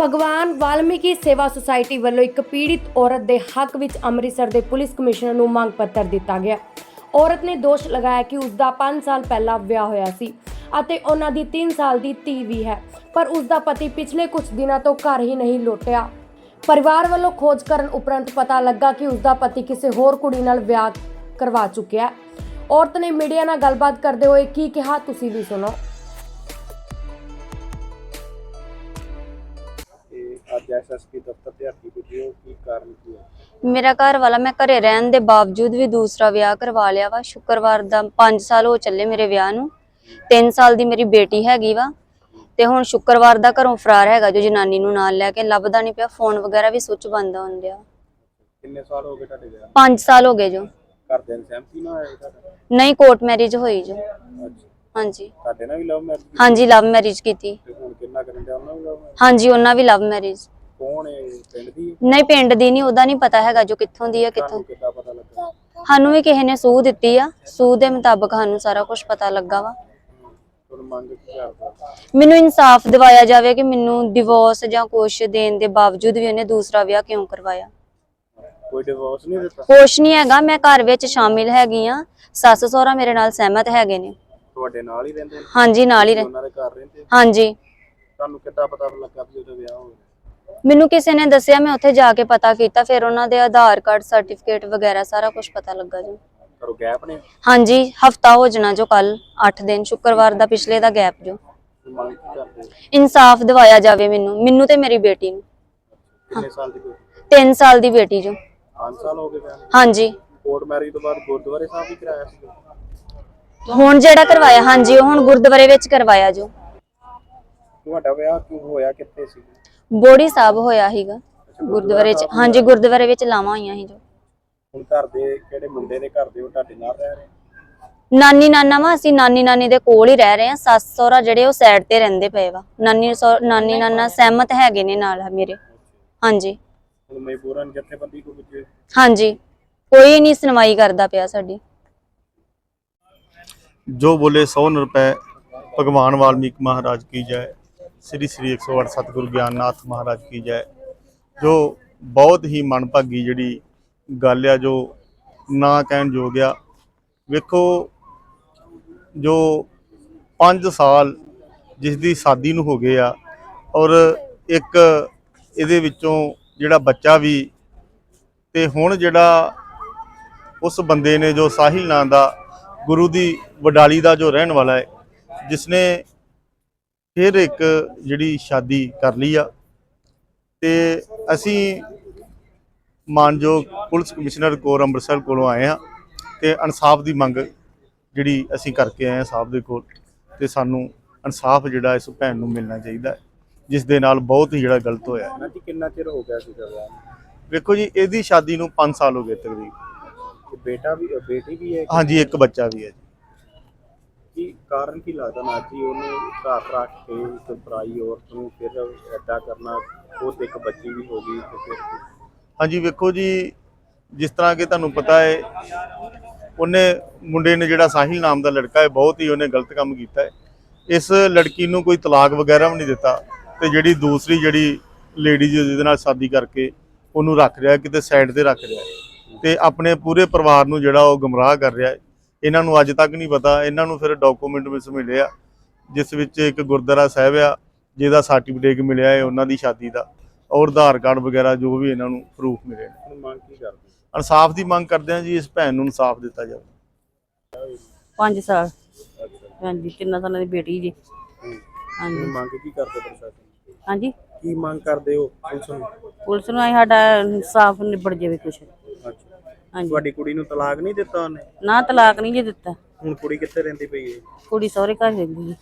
ਭਗਵਾਨ ਵਾਲਮੀਕੀ ਸੇਵਾ ਸੁਸਾਇਟੀ ਵੱਲੋਂ ਇੱਕ ਪੀੜਿਤ ਔਰਤ ਦੇ ਹੱਕ ਵਿੱਚ ਅੰਮ੍ਰਿਤਸਰ ਦੇ ਪੁਲਿਸ ਕਮਿਸ਼ਨਰ ਨੂੰ ਮੰਗ ਪੱਤਰ ਦਿੱਤਾ ਗਿਆ। ਔਰਤ ਨੇ ਦੋਸ਼ ਲਗਾਇਆ ਕਿ ਉਸ ਦਾ 5 ਸਾਲ ਪਹਿਲਾਂ ਵਿਆਹ ਹੋਇਆ ਸੀ ਅਤੇ ਉਹਨਾਂ ਦੀ 3 ਸਾਲ ਦੀ ਧੀ ਵੀ ਹੈ, ਪਰ ਉਸ ਦਾ ਪਤੀ ਪਿਛਲੇ ਕੁਝ ਦਿਨਾਂ ਤੋਂ ਘਰ ਹੀ ਨਹੀਂ ਲੁੱਟਿਆ। ਪਰਿਵਾਰ ਵੱਲੋਂ ਖੋਜ ਕਰਨ ਉਪਰੰਤ ਪਤਾ ਲੱਗਾ ਕਿ ਉਸ ਦਾ ਪਤੀ ਕਿਸੇ ਹੋਰ ਕੁੜੀ ਨਾਲ ਵਿਆਹ ਕਰਵਾ ਚੁੱਕਿਆ ਔਰਤ ਨੇ ਮੀਡੀਆ ਨਾਲ ਗੱਲਬਾਤ ਕਰਦੇ ਹੋਏ ਕੀ ਕਿਹਾ, ਤੁਸੀਂ ਵੀ ਸੁਣੋ। ਐਸਐਸਪੀ ਦਫ਼ਤਰ ਤੇ ਹੱਥੀ ਪੁੱਜੀ ਹੋ ਕੀ ਕਾਰਨ ਕੀ ਹੈ? ਮੇਰਾ ਘਰ ਵਾਲਾ ਮੈਂ ਘਰੇ ਰਹਿਣ ਦੇ ਬਾਵਜੂਦ ਵੀ ਦੂਸਰਾ ਵਿਆਹ ਕਰਵਾ ਲਿਆ ਵਾ। ਸ਼ੁੱਕਰਵਾਰ ਦਾ 5 ਸਾਲ ਹੋ ਚੱਲੇ ਮੇਰੇ ਵਿਆਹ ਨੂੰ। 3 ਸਾਲ ਦੀ ਮੇਰੀ ਬੇਟੀ ਹੈਗੀ ਵਾ। ਤੇ ਹੁਣ ਸ਼ੁੱਕਰਵਾਰ ਦਾ ਘਰੋਂ ਫਰਾਰ ਹੈਗਾ ਜੋ ਜਨਾਨੀ ਨੂੰ ਨਾਲ ਲੈ ਕੇ ਲੱਭਦਾ ਨਹੀਂ ਪਿਆ ਫੋਨ ਵਗੈਰਾ ਵੀ ਸੁੱਚ ਬੰਦ ਹੁੰਦਿਆ ਕਿੰਨੇ ਸਾਲ ਹੋ ਗਏ ਤੁਹਾਡੇ ਵਿਆਹ 5 ਸਾਲ ਹੋ ਗਏ ਜੋ। ਘਰਦਿਆਂ ਦੀ ਸਹਿਮਤੀ ਨਾ ਹੋਇਆ ਤੁਹਾਡਾ? ਨਹੀਂ ਕੋਰਟ ਮੈਰਿਜ ਹੋਈ ਜੋ। ਅੱਛਾ। ਹਾਂਜੀ। ਤੁਹਾਡੇ ਨਾਲ ਵੀ ਲਵ ਮੈਰਿਜ ਹਾਂਜੀ ਲਵ ਮੈਰਿਜ ਕੀਤੀ। ਤੇ ਹੁਣ ਕਿੰਨਾ ਕਰਨ ਦੇ ਉਹਨਾਂ ਵੀ ਲਵ ਮੈਰਿਜ ਹਾਂਜੀ ਉਹਨਾਂ ਵੀ ਲਵ ਮੈਰਿਜ ਕੌਣ ਹੈ ਪਿੰਡ ਦੀ? ਹੈ? ਨਹੀਂ ਪਿੰਡ ਦੀ ਨਹੀਂ ਉਹਦਾ ਨਹੀਂ ਪਤਾ ਹੈਗਾ ਜੋ ਕਿੱਥੋਂ ਦੀ ਆ ਕਿੱਥੋਂ। ਤੁਹਾਨੂੰ ਕਿੱਦਾਂ ਪਤਾ ਲੱਗਾ? ਸਾਨੂੰ ਵੀ ਕਿਸੇ ਨੇ ਸੂਹ ਦਿੱਤੀ ਆ। ਸੂਹ ਦੇ ਮੁਤਾਬਕ ਸਾਨੂੰ ਸਾਰਾ ਕੁਝ ਪਤਾ ਲੱਗਾ ਵਾ। ਤੁਹਾਨੂੰ ਮੰਗ ਕੀ ਕਰਦਾ? ਮੈਨੂੰ ਇਨਸਾਫ ਦਿਵਾਇਆ ਜਾਵੇ ਕਿ ਮੈਨੂੰ ਡਿਵੋਰਸ ਜਾਂ ਕੁਛ ਦੇਣ ਦੇ ਬਾਵਜੂਦ ਵੀ ਉਹਨੇ ਦੂਸਰਾ ਵਿਆਹ ਕਿਉਂ ਕਰਵਾਇਆ। ਕੋਈ ਡਿਵੋਰਸ ਨਹੀਂ ਦਿੱਤਾ? ਕੁਛ ਨਹੀਂ ਹੈਗਾ ਮੈਂ ਘਰ ਵਿੱਚ ਸ਼ਾਮਿਲ ਹੈਗੀ ਆ। ਸੱਸ ਸਹੁਰਾ ਮੇਰੇ ਨਾਲ ਸਹਿਮਤ ਹੈਗੇ ਨੇ। ਤੁਹਾਡੇ ਨਾਲ ਹੀ ਰਹਿੰਦੇ ਨੇ? ਹਾਂਜੀ ਨਾਲ ਹੀ ਰਹਿ ਉਹਨਾਂ ਦੇ ਘਰ ਰਹਿੰਦੇ ਹਾਂਜੀ। ਤੁਹਾਨੂੰ ਕਿੱਦਾਂ ਪਤਾ ਲੱਗਾ ਵੀ ਉਹਦਾ ਵਿਆਹ ਹੋ ਗਿਆ ਮੈਨੂੰ ਕਿਸੇ ਨੇ ਦੱਸਿਆ ਮੈਂ ਉੱਥੇ ਜਾ ਕੇ ਪਤਾ ਕੀਤਾ ਫਿਰ ਉਹਨਾਂ ਦੇ ਆਧਾਰ ਕਾਰਡ ਸਰਟੀਫਿਕੇਟ ਵਗੈਰਾ ਸਾਰਾ ਕੁਝ ਪਤਾ ਲੱਗਾ ਜੀ। ਕਰੋ ਗੈਪ ਨੇ? ਹਾਂਜੀ ਹਫਤਾ ਹੋ ਜਾਣਾ ਜੋ ਕੱਲ 8 ਦਿਨ ਸ਼ੁੱਕਰਵਾਰ ਦਾ ਪਿਛਲੇ ਦਾ ਗੈਪ ਜੋ। ਤੁਸੀਂ ਮੰਗ ਕੀ ਕਰਦੇ ਹੋ? ਇਨਸਾਫ ਦਿਵਾਇਆ ਜਾਵੇ ਮੈਨੂੰ ਮੈਨੂੰ ਤੇ ਮੇਰੀ ਬੇਟੀ ਨੂੰ। ਕਿੰਨੇ ਸਾਲ ਦੀ ਬੇਟੀ? 3 ਸਾਲ ਦੀ ਬੇਟੀ ਜੋ। 5 ਸਾਲ ਹੋ ਗਏ ਵਿਆਹ ਨੂੰ? ਹਾਂਜੀ। ਕੋਰਟ ਮੈਰਿਜ ਤੋਂ ਬਾਅਦ ਗੁਰਦੁਆਰੇ ਸਾਹਿਬ ਵੀ ਕਰਾਇਆ ਸੀ? ਹੁਣ ਜਿਹੜਾ ਕਰਵਾਇਆ ਹਾਂਜੀ ਉਹ ਹੁਣ ਗੁਰਦੁਆਰੇ ਵਿੱਚ ਕਰਵਾਇਆ ਜੋ। ਤੁਹਾਡਾ ਵਿਆਹ ਕਿਉਂ ਹੋਇਆ ਕਿੱਥੇ ਸੀ? ਬੋੜੀ ਸਾਹਿਬ ਹੋਇਆ ਸੀਗਾ। ਗੁਰਦੁਆਰੇ ਚ ਹਾਂਜੀ ਗੁਰਦੁਆਰੇ ਵਿੱਚ ਲਾਵਾਂ ਹੋਈਆਂ ਸੀ ਜੋ। ਹੁਣ ਘਰ ਦੇ ਕਿਹੜੇ ਮੁੰਡੇ ਦੇ ਘਰ ਦੇ ਉਹ ਤੁਹਾਡੇ ਨਾਲ ਰਹਿ ਰਹੇ? ਨਾਨੀ ਨਾਨਾ ਵਾ ਅਸੀਂ ਨਾਨੀ ਨਾਨੀ ਦੇ ਕੋਲ ਹੀ ਰਹਿ ਰਹੇ ਆ ਸੱਸ ਸਹੁਰਾ ਜਿਹੜੇ ਉਹ ਸਾਈਡ ਤੇ ਰਹਿੰਦੇ ਪਏ ਵਾ। ਨਾਨੀ ਸਹੁ- ਨਾਨੀ ਨਾਨਾ ਸਹਿਮਤ ਹੈਗੇ ਨੇ ਨਾਲ ਮੇਰੇ। ਹਾਂਜੀ। ਹੁਣ ਮਜਬੂਰਨ ਜਥੇਬੰਦੀ ਕੋ ਪੁੱਛੇ ਹਾਂਜੀ। ਕੋਈ ਨਹੀਂ ਸੁਣਵਾਈ ਕਰਦਾ ਪਿਆ ਸਾਡੀ। ਜੋ ਬੋਲੇ ਸੌ ਰੁਪਏ ਭਗਵਾਨ ਵਾਲਮੀਕ ਮਹਾਰਾਜ ਕੀ ਜੈ। ਸ੍ਰੀ ਸ੍ਰੀ 108 ਸਤਿਗੁਰੂ ਗਿਆਨਨਾਥ ਮਹਾਰਾਜ ਕੀ ਜੈ, ਜੋ ਬਹੁਤ ਹੀ ਮਨਭਾਗੀ ਜਿਹੜੀ ਗੱਲ ਆ, ਜੋ ਨਾ ਕਹਿਣ ਯੋਗ ਆ। ਵੇਖੋ, ਜੋ 5 ਸਾਲ ਜਿਸ ਦੀ ਸ਼ਾਦੀ ਨੂੰ ਹੋ ਗਏ ਆ, ਔਰ ਇੱਕ ਇਹਦੇ ਵਿੱਚੋਂ ਜਿਹੜਾ ਬੱਚਾ ਵੀ, ਤੇ ਹੁਣ ਜਿਹੜਾ ਉਸ ਬੰਦੇ ਨੇ ਜੋ ਸਾਹਿਲ ਨਾਂ ਦਾ ਗੁਰੂ ਦੀ ਵਡਾਲੀ ਦਾ ਜੋ ਰਹਿਣ ਵਾਲਾ ਹੈ ਜਿਸ ਨੇ ਫਿਰ ਇੱਕ ਜਿਹੜੀ ਸ਼ਾਦੀ ਕਰ ਲਈ ਆ। ਤੇ ਅਸੀਂ ਮਾਨਯੋਗ ਪੁਲਿਸ ਕਮਿਸ਼ਨਰ ਕੋਰ ਅੰਮ੍ਰਿਤਸਰ ਕੋਲੋਂ ਆਏ ਆ ਤੇ ਇਨਸਾਫ ਦੀ ਮੰਗ ਜਿਹੜੀ ਅਸੀਂ ਕਰਕੇ ਆਏ ਆ ਸਾਹਿਬ ਦੇ ਕੋਲ ਤੇ ਸਾਨੂੰ ਇਨਸਾਫ ਜਿਹੜਾ ਇਸ ਭੈਣ ਨੂੰ ਮਿਲਣਾ ਚਾਹੀਦਾ ਜਿਸ ਦੇ ਨਾਲ ਬਹੁਤ ਹੀ ਜਿਹੜਾ ਗਲਤ ਹੋਇਆ ਹੈ। ਨਾ ਜੀ ਕਿੰਨਾ ਚਿਰ ਹੋ ਗਿਆ ਸੀ ਵਿਆਹ ਨੂੰ? ਵੇਖੋ ਜੀ ਇਹਦੀ ਸ਼ਾਦੀ ਨੂੰ 5 ਸਾਲ ਹੋ ਗਏ ਤਕਰੀਬਨ। ਤੇ ਬੇਟਾ ਵੀ ਬੇਟੀ ਵੀ ਹੈ ਹਾਂਜੀ ਇੱਕ ਬੱਚਾ ਵੀ ਹੈ ਜੀ। ਕੀ ਕਾਰਨ ਕੀ ਲੱਗਦਾ ਨਾ ਜੀ ਉਹਨੇ ਘਰ ਰੱਖ ਕੇ ਇੱਕ ਪਰਾਈ ਔਰਤ ਨੂੰ ਫਿਰ ਐਡਾ ਕਰਨਾ ਉਹ ਤੇ ਇੱਕ ਬੱਚੀ ਵੀ ਹੋ ਗਈ ਤੇ ਫਿਰ ਹਾਂਜੀ, ਵੇਖੋ ਜੀ, ਜਿਸ ਤਰ੍ਹਾਂ ਕਿ ਤੁਹਾਨੂੰ ਪਤਾ ਹੈ, ਉਹਨੇ ਮੁੰਡੇ ਨੇ ਜਿਹੜਾ ਸਾਹਿਲ ਨਾਮ ਦਾ ਲੜਕਾ ਹੈ, ਬਹੁਤ ਹੀ ਉਹਨੇ ਗਲਤ ਕੰਮ ਕੀਤਾ ਹੈ। ਇਸ ਲੜਕੀ ਨੂੰ ਕੋਈ ਤਲਾਕ ਵਗੈਰਾ ਵੀ ਨਹੀਂ ਦਿੱਤਾ ਤੇ ਜਿਹੜੀ ਦੂਸਰੀ ਜਿਹੜੀ ਲੇਡੀ ਜਿਹਦੇ ਨਾਲ ਸ਼ਾਦੀ ਕਰਕੇ ਉਹਨੂੰ ਰੱਖ ਰਿਹਾ, ਕਿਤੇ ਸਾਈਡ ਤੇ ਰੱਖ ਰਿਹਾ ਹੈ ਤੇ ਆਪਣੇ ਪੂਰੇ ਪਰਿਵਾਰ ਨੂੰ ਜਿਹੜਾ ਉਹ ਗਮਰਾਹ ਕਰ ਰਿਹਾ ਹੈ। ਇਹਨਾਂ ਨੂੰ ਅੱਜ ਤੱਕ ਨਹੀਂ ਪਤਾ। ਇਹਨਾਂ ਨੂੰ ਫਿਰ ਡਾਕੂਮੈਂਟ ਵਿੱਚ ਮਿਲੇ ਆ ਜਿਸ ਵਿੱਚ ਇੱਕ ਗੁਰਦੁਆਰਾ ਸਾਹਿਬ ਆ ਜਿਹਦਾ ਸਰਟੀਫਿਕੇਟ ਮਿਲਿਆ ਹੈ ਉਹਨਾਂ ਦੀ ਸ਼ਾਦੀ ਦਾ ਔਰ ਆਧਾਰ ਕਾਰਡ ਵਗੈਰਾ ਜੋ ਵੀ ਇਹਨਾਂ ਨੂੰ ਪ੍ਰੂਫ ਮਿਲੇ ਨੇ। ਹੁਣ ਮੰਗ ਕੀ ਕਰਦੇ? ਇਨਸਾਫ ਦੀ ਮੰਗ ਕਰਦੇ ਹਾਂ ਜੀ ਇਸ ਭੈਣ ਨੂੰ ਇਨਸਾਫ ਦਿੱਤਾ ਜਾਵੇ। 5 ਸਾਲ। ਹਾਂਜੀ ਤਿੰਨਾਂ ਸਾਲਾਂ ਦੀ ਬੇਟੀ ਜੀ। ਹੂੰ। ਹਾਂਜੀ। ਮੰਗ ਕੀ ਕਰਦੇ ਪ੍ਰਸ਼ਾਸਨ? ਹਾਂਜੀ? ਕੀ ਮੰਗ ਕਰਦੇ ਹੋ ਪੁਲਿਸ ਨੂੰ? ਪੁਲਿਸ ਨੂੰ ਆਈ ਸਾਡਾ ਇਨਸਾਫ ਨਿਬੜ ਜਾਵੇ ਕੁਛ। ਅੱਛਾ। ਹਾਂਜੀ। ਤੁਹਾਡੀ ਕੁੜੀ ਨੂੰ ਤਲਾਕ ਨਹੀਂ ਦਿੱਤਾ ਉਹਨੇ? ਨਾ ਤਲਾਕ ਨਹੀਂ ਜੀ ਦਿੱਤਾ। ਹੁਣ ਕੁੜੀ ਕਿੱਥੇ ਰਹਿੰਦੀ ਪਈ ਹੈ? ਕੁੜੀ ਸਹੁਰੇ ਘਰ ਰਹਿੰਦੀ ਜੀ